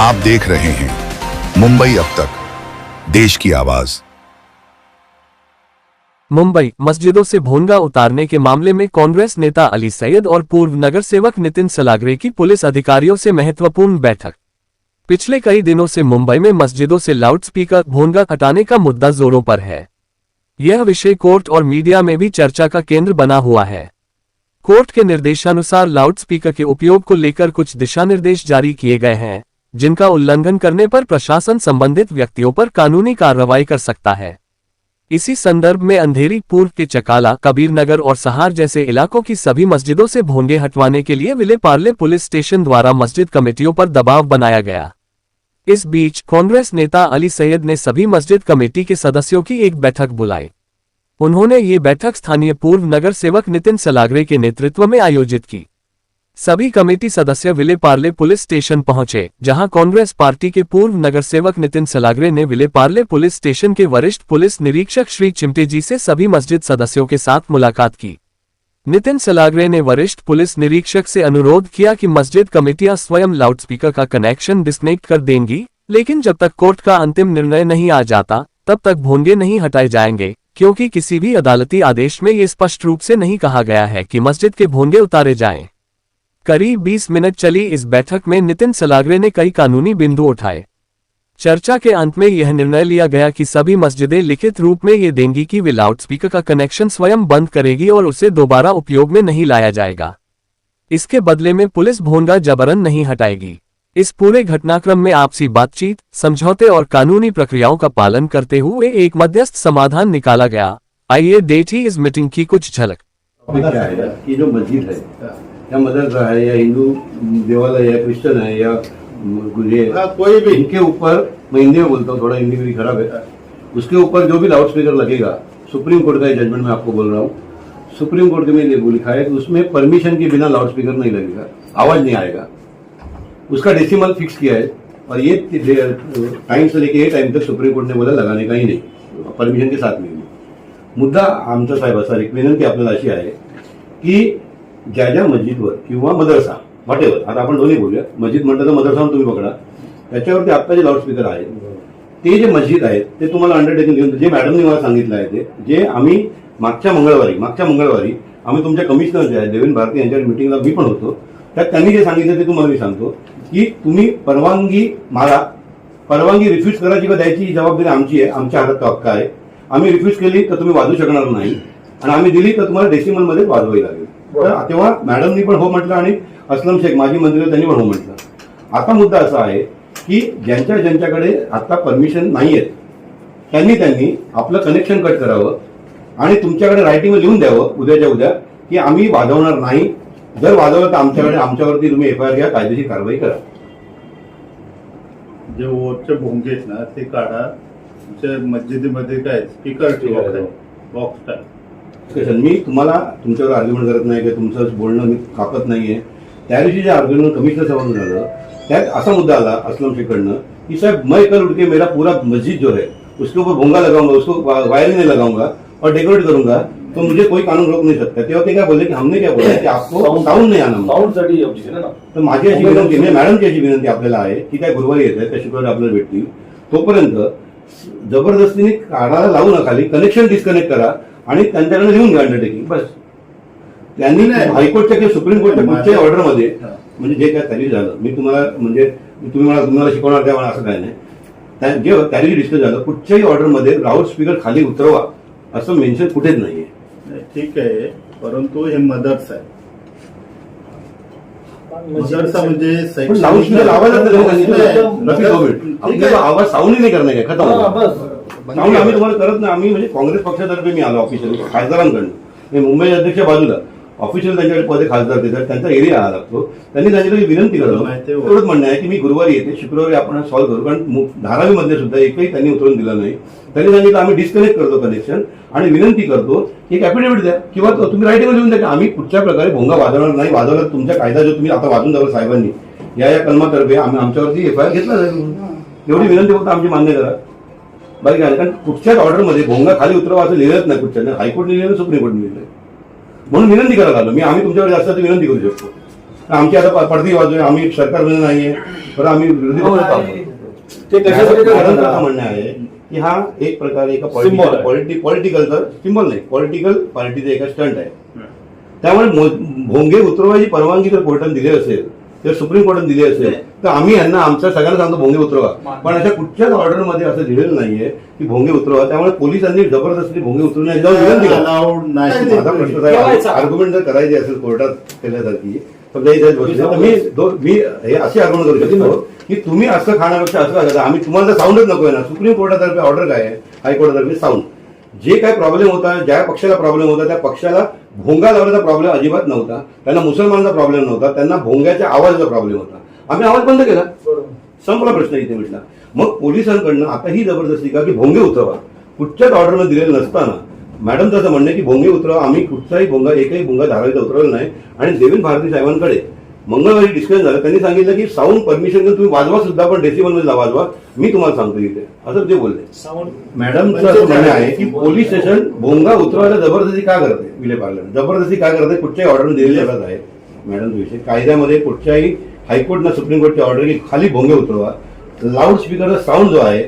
आप देख रहे हैं। मुंबई अब तक। देश की आवाज़। मुंबई मस्जिदों से भोंगा उतारने के मामले में कांग्रेस नेता अली सैयद और पूर्व नगर सेवक नितिन सलागरे की पुलिस अधिकारियों से महत्वपूर्ण बैठक। पिछले कई दिनों से मुंबई में मस्जिदों से लाउडस्पीकर भोंगा हटाने का मुद्दा जोरों पर है। यह विषय कोर्ट और मीडिया में भी चर्चा का केंद्र बना हुआ है। कोर्ट के निर्देशानुसार लाउडस्पीकर के उपयोग को लेकर कुछ दिशा निर्देश जारी किए गए हैं। जिनका उल्लंघन करने पर प्रशासन संबंधित व्यक्तियों पर कानूनी कार्रवाई कर सकता है। इसी संदर्भ में अंधेरी पूर्व के चकाला कबीर नगर और सहार जैसे इलाकों की सभी मस्जिदों से भोंगे हटवाने के लिए विले पार्ले पुलिस स्टेशन द्वारा मस्जिद कमेटियों पर दबाव बनाया गया। इस बीच कांग्रेस नेता अली सैयद ने सभी मस्जिद कमेटी के सदस्यों की एक बैठक बुलाई। उन्होंने ये बैठक स्थानीय पूर्व नगर सेवक नितिन सलागरे के नेतृत्व में आयोजित की। सभी कमेटी सदस्य विले पार्ले पुलिस स्टेशन पहुँचे, जहाँ कांग्रेस पार्टी के पूर्व नगर सेवक नितिन सलागरे ने विले पार्ले पुलिस स्टेशन के वरिष्ठ पुलिस निरीक्षक श्री चिमटे जी से सभी मस्जिद सदस्यों के साथ मुलाकात की नितिन सलागरे ने वरिष्ठ पुलिस निरीक्षक से अनुरोध किया कि मस्जिद कमेटियाँ स्वयं लाउडस्पीकर का कनेक्शन डिस्कनेक्ट कर देंगी, लेकिन जब तक कोर्ट का अंतिम निर्णय नहीं आ जाता, तब तक भोंगे नहीं हटाए जाएँगे, क्योंकि किसी भी अदालती आदेश में ये स्पष्ट रूप से नहीं कहा गया है कि मस्जिद के भोंगे उतारे जाएँ। करीब 20 मिनट चली इस बैठक में नितिन सलागरे ने कई कानूनी बिंदु उठाए। चर्चा के अंत में यह निर्णय लिया गया कि सभी मस्जिदें लिखित रूप में ये देंगी कि वे लाउडस्पीकर का कनेक्शन स्वयं बंद करेगी और उसे दोबारा उपयोग में नहीं लाया जाएगा। इसके बदले में पुलिस भोंगा जबरन नहीं हटाएगी। इस पूरे घटनाक्रम में आपसी बातचीत, समझौते और कानूनी प्रक्रियाओं का पालन करते हुए एक मध्यस्थ समाधान निकाला गया। आइए देखिए इस मीटिंग की कुछ झलक। जो मस्जिद है या मदरसा है या हिंदू देवालय है क्रिश्चियन है या ये हाँ, कोई भी. इनके ऊपर मैं हिंदी में बोलता हूँ थोड़ा हिंदी मेरी खराब है। उसके ऊपर जो भी लाउड स्पीकर लगेगा सुप्रीम कोर्ट का ये जजमेंट मैं आपको बोल रहा हूँ। सुप्रीम कोर्ट में ये लिखा है कि उसमें परमिशन के बिना लाउड स्पीकर नहीं लगेगा आवाज नहीं आएगा। उसका डेसिमल फिक्स किया है और ये टाइम से लेके ये टाइम तक सुप्रीम कोर्ट ने बोला लगाने का ही नाही परमिशन के साथ नाही। मुद्दा आमचा साहेब असा एक विनंती आपल्याला अशी आहे की ज्या ज्या मस्जिदवर किंवा मदरसा वाटेवर आता आपण दोन्ही बोलूया मस्जिद म्हटलं तर मदरसा तुम्ही पकडा. त्याच्यावरती आत्ता जे लाऊडस्पीकर आहेत ते जे मस्जिद आहेत ते तुम्हाला अंडरटेकिंग घेऊन जे मॅडमने मला सांगितलं आहे ते जे आम्ही मागच्या मंगळवारी मागच्या मंगळवारी आम्ही तुमच्या कमिशनर जे आहेत देवेंद्र भारती यांच्या मिटिंगला मी पण होतो. त्यात त्यांनी जे सांगितलं ते तुम्हाला मी सांगतो की तुम्ही परवानगी मारा परवानगी रिफ्यूज करायची किंवा द्यायची जबाबदारी आमची आहे आमच्या हातात हक्क आहे. आम्ही रिफ्यूज केली तर तुम्ही वाजू शकणार नाही. आणि आम्ही दिली तर तुम्हाला डेसिमलमध्ये वाजवावी लागेल. तर तेव्हा मॅडमनी पण हो म्हटलं आणि असलम शेख माजी मंत्री त्यांनी पण हो म्हटलं. आता मुद्दा असा आहे की ज्यांच्या ज्यांच्याकडे आता परमिशन नाही आहेत त्यांनी त्यांनी आपलं कनेक्शन कट करावं आणि तुमच्याकडे रायटिंग लिहून द्यावं उद्याच्या उद्या की आम्ही वाजवणार नाही. जर वाजवलं तर आमच्याकडे आमच्यावरती तुम्ही एफ आय आर घ्या कायदेशीर कारवाई करा. जे वरचे भोंगे आहेत ना ते काढा. तुमच्या मस्जिदीमध्ये काय स्पीकर ठेवा. बॉक्स टाईप डिस्कशन मी तुम्हाला तुमच्यावर आर्ग्युमेंट करत नाही की तुमचं बोलणं मी कापत नाहीये. त्या दिवशी जे आर्ग्युमेंट कमिशनर साहेबांनी झालं त्यात असा मुद्दा आला असलम शेखकडनं कि साहब मैं कल उठ के मेरा पूरा मस्जिद जो है उसके ऊपर भोंगा लगाऊंगा उसको वा- वायर नहीं लगाऊंगा और डेकोरेट करूंगा तो मुझे कोई कानून रोक नहीं सकता. तेव्हा ते काय बोलले की हमने क्या बोला की आपको साऊंड नाही आना साऊंडसाठी आहे तर माझी अशी विनंती म्हणजे मॅडमची अशी विनंती आपल्याला आहे की काय गुरुवारी येत आहे त्या शुक्रवारी आपल्याला भेटतील. तोपर्यंत जबरदस्तीने काढायला लावू नका खाली कनेक्शन डिस्कनेक्ट करा. आणि त्यांच्याकडे लिहून घ्या अंडरटेकिंग बस. त्यांनी नाही. हायकोर्टच्या किंवा सुप्रीम कोर्टच्या पुढच्या ऑर्डरमध्ये. म्हणजे जे काय तरी झालं मी तुम्हाला म्हणजे तुम्ही मला तुम्हाला शिकवणार त्या मला असं काय नाही. त्या- जे त्या दिवशी डिस्कस झालं कुठच्याही ऑर्डरमध्ये लाऊड स्पीकर खाली उतरवा असं मेन्शन कुठेच नाहीये. नाही, ठीक आहे परंतु हे मदर्स आहे. मदरसा म्हणजे आपल्याला आहे. आवाज साऊंड नाही करणार खतम हा, साऊंड आम्ही तुम्हाला करत नाही. आम्ही म्हणजे काँग्रेस पक्षातर्फे मी आलो ऑफिशियल खासदारांकडून. मी मुंबई अध्यक्ष बाजूला ऑफिशियल त्यांच्याकडे पदे खासदार देतात. त्यांचा एरिया हा लागतो. त्यांनी सांगितलं की विनंती करतो. एवढंच म्हणणं आहे की मी गुरुवारी येते. शुक्रवारी आपण सॉल्व्ह करू. कारण मु- धारावी मध्ये सुद्धा एकही त्यांनी उतरून दिलं नाही. त्यांनी सांगितलं आम्ही डिस्कनेक्ट करतो कनेक्शन आणि विनंती करतो की एक ऍफिडेव्हिट द्या. किंवा तुम्ही राईटिंग लिहून द्या की आम्ही कुठच्या प्रकारे भोंगा वाजवणार नाही. वाजवला तर तुमच्या कायदा जो तुम्ही आता वाजून द्यावा साहेबांनी या या कलमातर्फे आम्ही आमच्यावरती एफ आय आर घेतला जाईल एवढी विनंती फक्त आमची मान्य करा. बाकी काय नाही. कारण कुठच्याच ऑर्डरमध्ये भोंगा खाली उतरवा असं लिहिलंच नाही कुठच्या. हायकोर्टने लिहिलं सुप्रीम कोर्टने लिहिलं म्हणून विनंती करायला आलो. मी आम्ही तुमच्याकडे जास्त तर विनंती करू शकतो. आमची आता प- पडदी बाजू आहे. आम्ही सरकारमध्ये नाहीये. बरं आम्ही विरोधी आहोत. ते असं म्हणणं आहे की हा एक प्रकारे एका Symbol आहे. पॉलिटिकलचा सिम्बॉल नाही. पॉलिटिकल पार्टीचा एका स्टंट आहे. त्यामुळे भोंगे उतरवायची परवानगी जर कोर्टाने दिली असेल किंवा सुप्रीम कोर्टाने दिली असेल तर आम्ही यांना आमच्या सगळ्यांना सांगतो भोंगे उतरवा. पण अशा कुठच्याच ऑर्डरमध्ये असं दिलेलं नाहीये की भोंगे उतरवा. त्यामुळे पोलिसांनी जबरदस्ती भोंगे उतरवण्याची माझा प्रश्न आर्ग्युमेंट जर करायची असेल कोर्टात केल्यासारखी तर मी मी हे असे आर्ग्युमेंट करू शकतो की तुम्ही असं खाण्यापेक्षा असं आम्ही तुम्हाला साऊंडच नको आहे ना. सुप्रीम कोर्टातर्फे ऑर्डर काय आहे? हायकोर्टातर्फे साऊंड जे काय प्रॉब्लेम होता ज्या पक्षाला प्रॉब्लेम होता त्या पक्षाला भोंगा लावण्याचा प्रॉब्लेम अजिबात नव्हता. त्यांना मुसलमानांचा प्रॉब्लेम नव्हता त्यांना भोंग्याच्या आवाजाचा प्रॉब्लेम होता. आम्ही आवाज बंद केला. संपला प्रश्न इथे म्हटला मग पोलिसांकडनं आता ही जबरदस्ती का की भोंगे उतरवा. कुठच्याच ऑर्डरनं दिलेलं नसताना मॅडम तसं म्हणणं आहे की भोंगे उतरवा आम्ही कुठचाही भोंगा एकही भोंगा धारावीचा उतरवला नाही. आणि देवेंद्र भारती साहेबांकडे मंगळवारी डिस्कशन झालं. त्यांनी सांगितलं की साऊंड परमिशन घेऊन तुम्ही वाजवा सुद्धा पण डेसिबलमध्ये वाजवा मी तुम्हाला सांगतो इथे. असं ते बोलले. मॅडमचं असं म्हणणं आहे की पोलीस स्टेशन भोंगा उतरवायला जबरदस्ती का करते? विले पार्लर जबरदस्ती का करते? कुठच्याही ऑर्डर दिलेली जात आहे. मॅडम विषय कायद्यामध्ये कुठच्याही हायकोर्ट ना सुप्रीम कोर्टची ऑर्डर की खाली भोंगे उतरवा. लाऊड स्पीकरचा साऊंड जो आहे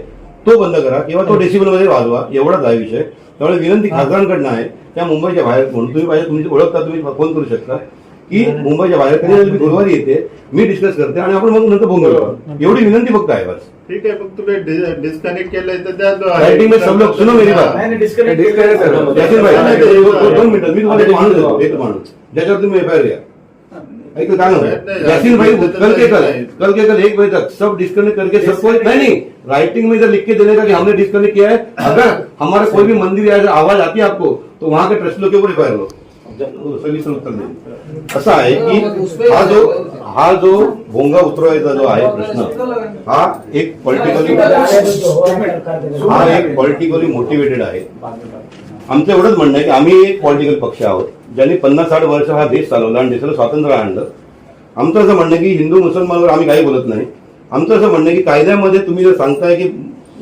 तो बंद करा किंवा तो डेसिबलमध्ये वाजवा. एवढाच आहे विषय. त्यामुळे विनंती खासदारांकडनं आहे. त्या मुंबईच्या बाहेर म्हणून तुम्ही पाहिजे तुमची ओळखता तुम्ही फोन करू शकता. की मुंबईच्या बाहेर कधी मी गुरुवारी येते. मी डिस्कस करते आणि आपण मग नंतर उतरवू. एवढी विनंती फक्त आहे बस. ठीक आहे डिस्कनेक्ट केलंय तर त्या रायटिंग में सब लोग सुनो मेरी बात. यासीन भाई दो- दो- दोन मिनिटं. मी तुम्हाला एक माणूस देतो एक माणूस. ज्याच्यावर तुम्ही एफ आय आर घ्या ऐकलं काय म्हणतो यासीन भाई कल के कल. कल के कल एक बजे तक. सब डिस्कनेक्ट करके सबको नहीं नहीं. राइटिंग में इधर लिख के देने का कि हमने डिस्कनेक्ट किया है? अगर हमारा कोई भी मंदिर या आवाज आती है आपको तो वहां के ट्रस्ट के ऊपर एफ आई आर सविस्तर उत्तर असं आहे की हा जो हा जो भोंगा उतरवायचा जो आहे प्रश्न हा एक पॉलिटिकली हा एक पॉलिटिकली मोटिवेटेड आहे. आमचं एवढंच म्हणणं आहे की आम्ही एक पॉलिटिकल पक्ष आहोत ज्यांनी पन्नास साठ वर्ष हा देश चालवला आणि देशाला स्वातंत्र्य आणलं. आमचं असं म्हणणं की हिंदू मुसलमानवर आम्ही काही बोलत नाही. आमचं असं म्हणणं आहे की कायद्यामध्ये तुम्ही जर सांगताय की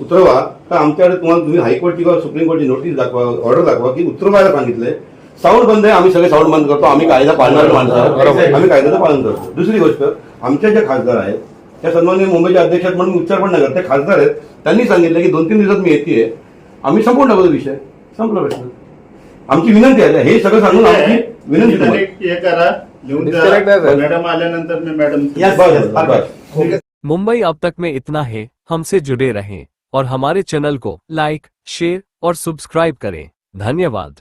उतरवा तर आमच्याकडे तुम्हाला तुम्ही हायकोर्टची किंवा सुप्रीम कोर्टची नोटीस दाखवा ऑर्डर दाखवा की उतरवायला सांगितलंय. साऊंड बंद आहे आम्ही सगळे साऊंड बंद करतो आम्ही कायदा पाळणारे माणसं आहोत. आम्ही कायद्याचं पालन करतो. दुसरी गोष्ट आमच्या ज्या खासदार आहेत त्या सन्मान्य मुंबईच्या अध्यक्ष म्हणून उच्चार पण करत त्या खासदार आहेत. त्यांनी सांगितलं की दोन तीन दिवसात मी येते आम्ही टाकू तो विषय. संपला प्रश्न. आमची विनंती आहे हे सगळं सांगून आमची विनंती करा. मॅडम आल्यानंतर मी मॅडम. मुंबई अब तक में इतना है हमसे जुड़े रहें और हमारे चैनल को लाइक शेयर और सब्सक्राइब करें. धन्यवाद.